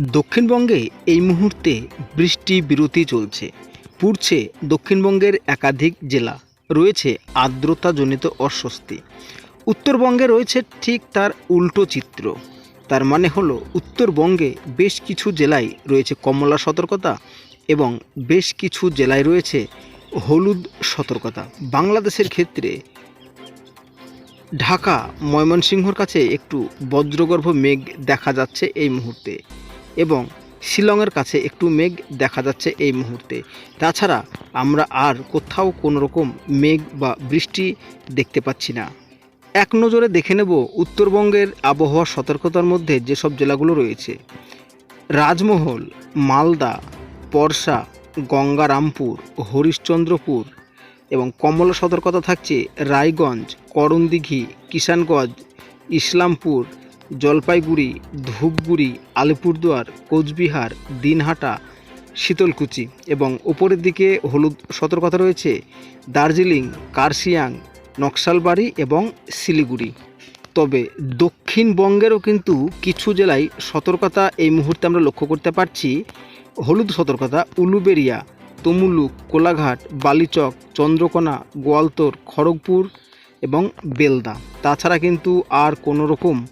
দক্ষিণবঙ্গে এই মুহূর্তে বৃষ্টি বিরতি চলছে। পুড়ছে দক্ষিণবঙ্গের একাধিক জেলা। রয়েছে আর্দ্রতাজনিত অস্বস্তি। উত্তরবঙ্গে রয়েছে ঠিক তার উল্টো চিত্র। তার মানে হলো, উত্তরবঙ্গে বেশ কিছু জেলায় রয়েছে কমলা সতর্কতা এবং বেশ কিছু জেলায় রয়েছে হলুদ সতর্কতা। বাংলাদেশের ক্ষেত্রে ঢাকা, ময়মনসিংহর কাছে একটু বজ্রগর্ভ মেঘ দেখা যাচ্ছে এই মুহূর্তে। এবং শিলংয়ের কাছে একটু মেঘ দেখা যাচ্ছে এই মুহূর্তে। তাছাড়া আমরা আর কোথাও কোনো রকম মেঘ বা বৃষ্টি দেখতে পাচ্ছি না। এক নজরে দেখে নেব উত্তরবঙ্গের আবহাওয়া সতর্কতার মধ্যে যেসব জেলাগুলো রয়েছে। রাজমহল, মালদা, পরশা, গঙ্গারামপুর, হরিশ্চন্দ্রপুর এবং কমলা সতর্কতা থাকছে রায়গঞ্জ, করণদিঘি, কিষানগঞ্জ, ইসলামপুর জলপাইগুড়ি, ধূপগুড়ি, আলিপুরদুয়ার, কোচবিহার, দিনহাটা, শীতলকুচি এবং ওপরের দিকে হলুদ সতর্কতা রয়েছে দার্জিলিং, কার্শিয়াং, নকশালবাড়ি এবং শিলিগুড়ি। তবে দক্ষিণবঙ্গেরও কিন্তু কিছু জেলায় সতর্কতা এই মুহূর্তে আমরা লক্ষ্য করতে পারছি। হলুদ সতর্কতা উলুবেরিয়া তমুলুক, কোলাঘাট, বালিচক, চন্দ্রকোনা, গোয়ালতোর, খড়গপুর এবং বেলদা। তাছাড়া কিন্তু আর কোনো রকম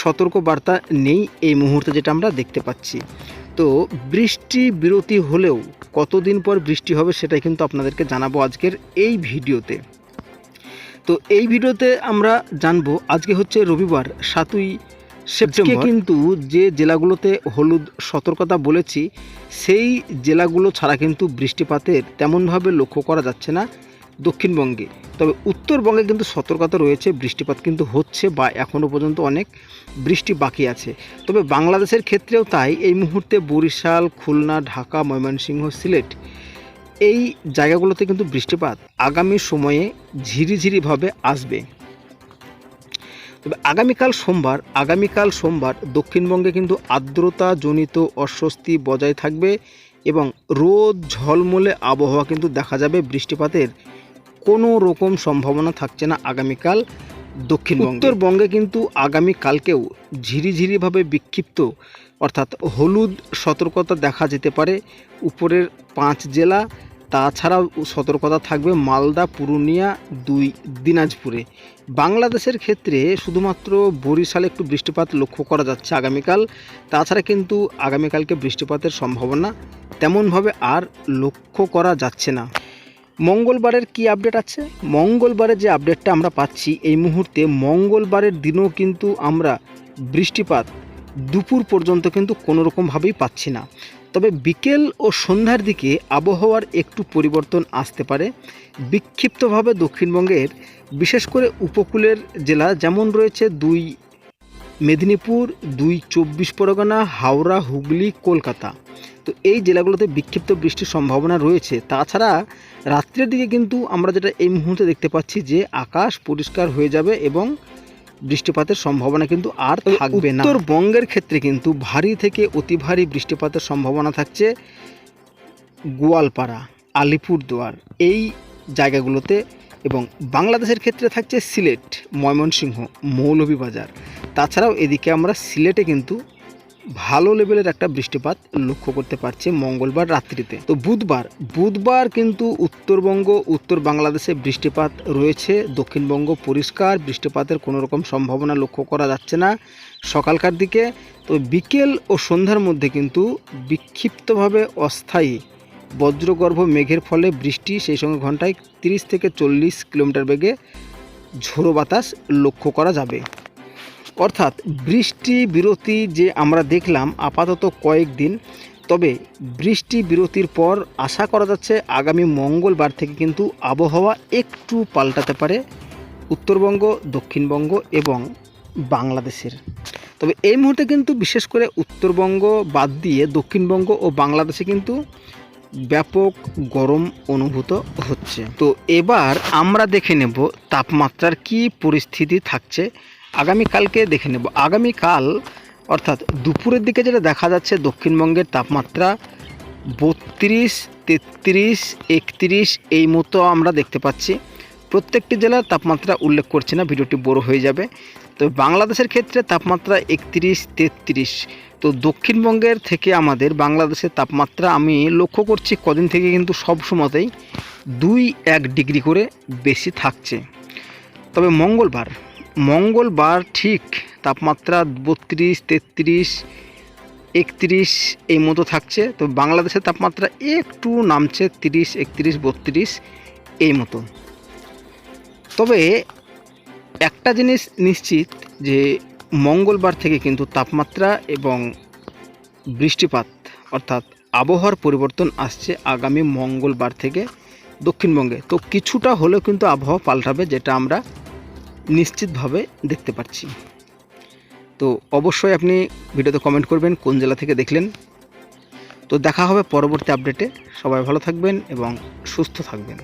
সতর্ক বার্তা নেই এই মুহূর্তে যেটা আমরা দেখতে পাচ্ছি। তো বৃষ্টি বিরতি হলেও কতদিন পর বৃষ্টি হবে সেটাই কিন্তু আপনাদেরকে জানাব আজকের এই ভিডিওতে। তো এই ভিডিওতে আমরা জানব আজকে হচ্ছে রবিবার, সাতই সেপ্টেম্বর। কিন্তু যে জেলাগুলোতে হলুদ সতর্কতা বলেছি, সেই জেলাগুলো ছাড়া কিন্তু বৃষ্টিপাতের তেমনভাবে লক্ষ্য করা যাচ্ছে না। দক্ষিণবঙ্গে। তবে উত্তরবঙ্গে কিন্তু সতর্কতা রয়েছে, বৃষ্টিপাত কিন্তু হচ্ছে বা এখনও পর্যন্ত অনেক বৃষ্টি বাকি আছে। তবে বাংলাদেশের ক্ষেত্রেও তাই, এই মুহূর্তে বরিশাল, খুলনা, ঢাকা, ময়মনসিংহ, সিলেট এই জায়গাগুলোতে কিন্তু বৃষ্টিপাত আগামী সময়ে ঝিরিঝিরিভাবে আসবে। তবে আগামীকাল সোমবার আগামীকাল সোমবার দক্ষিণবঙ্গে কিন্তু আর্দ্রতাজনিত অস্বস্তি বজায় থাকবে এবং রোদ ঝলমলে আবহাওয়া কিন্তু দেখা যাবে বৃষ্টিপাতের কোনো রকম সম্ভাবনা থাকছে না আগামীকাল দক্ষিণ উত্তরবঙ্গে কিন্তু আগামীকালকেও ঝিরিঝিরিভাবে বিক্ষিপ্ত, অর্থাৎ হলুদ সতর্কতা দেখা যেতে পারে উপরের পাঁচ জেলা। তাছাড়াও সতর্কতা থাকবে মালদা, পুরুলিয়া, দুই দিনাজপুরে। বাংলাদেশের ক্ষেত্রে শুধুমাত্র বরিশালে একটু বৃষ্টিপাত লক্ষ্য করা যাচ্ছে আগামীকাল। তাছাড়া কিন্তু আগামীকালকে বৃষ্টিপাতের সম্ভাবনা তেমনভাবে আর লক্ষ্য করা যাচ্ছে না। মঙ্গলবারের কি আপডেট আছে? মঙ্গলবারের যে আপডেটটা আমরা পাচ্ছি, এই মুহূর্তে মঙ্গলবারের দিনও কিন্তু আমরা বৃষ্টিপাত দুপুর পর্যন্ত কিন্তু কোনো রকমভাবেই পাচ্ছি না। তবে বিকেল ও সন্ধ্যার দিকে আবহাওয়ার একটু পরিবর্তন আসতে পারে। বিক্ষিপ্তভাবে দক্ষিণবঙ্গের, বিশেষ করে উপকূলের জেলা যেমন রয়েছে দুই মেদিনীপুর দুই চব্বিশ পরগনা হাওড়া হুগলি কলকাতা। তো এই জেলাগুলোতে বিক্ষিপ্ত বৃষ্টির সম্ভাবনা রয়েছে। তাছাড়া রাত্রের দিকে কিন্তু আমরা যেটা এই মুহূর্তে দেখতে পাচ্ছি যে আকাশ পরিষ্কার হয়ে যাবে এবং বৃষ্টিপাতের সম্ভাবনা কিন্তু আর থাকবে না। উত্তরবঙ্গের ক্ষেত্রে কিন্তু ভারী থেকে অতি ভারী বৃষ্টিপাতের সম্ভাবনা থাকছে গোয়ালপাড়া আলিপুরদুয়ার এই জায়গাগুলোতে এবং বাংলাদেশের ক্ষেত্রে থাকছে সিলেট ময়মনসিংহ মৌলভীবাজার। তাছাড়াও এদিকে আমরা সিলেটে কিন্তু ভালো লেভেলের একটা বৃষ্টিপাত লক্ষ্য করতে পারছি মঙ্গলবার রাত্রিতে। তো বুধবার বুধবার কিন্তু উত্তরবঙ্গ, উত্তর বাংলাদেশে বৃষ্টিপাত রয়েছে, দক্ষিণবঙ্গ পরিষ্কার, বৃষ্টিপাতের কোনো রকম সম্ভাবনা লক্ষ্য করা যাচ্ছে না সকালকার দিকে। তো বিকেল ও সন্ধ্যার মধ্যে কিন্তু বিক্ষিপ্তভাবে অস্থায়ী বজ্রগর্ভ মেঘের ফলে বৃষ্টি সেই সঙ্গে ঘন্টায় তিরিশ থেকে চল্লিশ কিলোমিটার বেগে ঝোড়ো বাতাস লক্ষ্য করা যাবে। অর্থাৎ বৃষ্টি বিরতি যে আমরা দেখলাম আপাতত কয়েকদিন তবে বৃষ্টি বিরতির পর আশা করা যাচ্ছে আগামী মঙ্গলবার থেকে কিন্তু আবহাওয়া একটু পাল্টাতে পারে উত্তরবঙ্গ, দক্ষিণবঙ্গ এবং বাংলাদেশের। তবে এই মুহূর্তে কিন্তু বিশেষ করে উত্তরবঙ্গ বাদ দিয়ে দক্ষিণবঙ্গ ও বাংলাদেশে কিন্তু ব্যাপক গরম অনুভূত হচ্ছে। তো এবার আমরা দেখে নেব তাপমাত্রার কি পরিস্থিতি থাকছে আগামীকালকে দেখে নেব। আগামীকাল, অর্থাৎ দুপুরের দিকে যেটা দেখা যাচ্ছে, দক্ষিণবঙ্গের তাপমাত্রা বত্রিশ, তেত্রিশ, একত্রিশ, এই মতো আমরা দেখতে পাচ্ছি। প্রত্যেকটি জেলার তাপমাত্রা উল্লেখ করছি না, ভিডিওটি বড় হয়ে যাবে। তো বাংলাদেশের ক্ষেত্রে তাপমাত্রা একত্রিশ, তেত্রিশ। তো দক্ষিণবঙ্গের থেকে আমাদের বাংলাদেশের তাপমাত্রা আমি লক্ষ্য করছি কদিন থেকে কিন্তু সব সময়তেই দুই এক ডিগ্রি করে বেশি থাকছে। তবে মঙ্গলবার মঙ্গলবার ঠিক তাপমাত্রা বত্রিশ, তেত্রিশ, একত্রিশ এই মতো থাকছে। তো বাংলাদেশের তাপমাত্রা একটু নামছে তিরিশ, একত্রিশ, বত্রিশ এই মতো। তবে একটা জিনিস নিশ্চিত যে মঙ্গলবার থেকে কিন্তু তাপমাত্রা এবং বৃষ্টিপাত অর্থাৎ আবহাওয়ার পরিবর্তন আসছে আগামী মঙ্গলবার থেকে দক্ষিণবঙ্গে। তো কিছুটা হলেও কিন্তু আবহাওয়া পাল্টাবে, যেটা আমরা নিশ্চিতভাবে দেখতে পাচ্ছি। তো অবশ্যই আপনি ভিডিওতে কমেন্ট করবেন, কোন জেলা থেকে দেখলেন। তো দেখা হবে পরবর্তী আপডেটে সবাই ভালো থাকবেন এবং সুস্থ থাকবেন।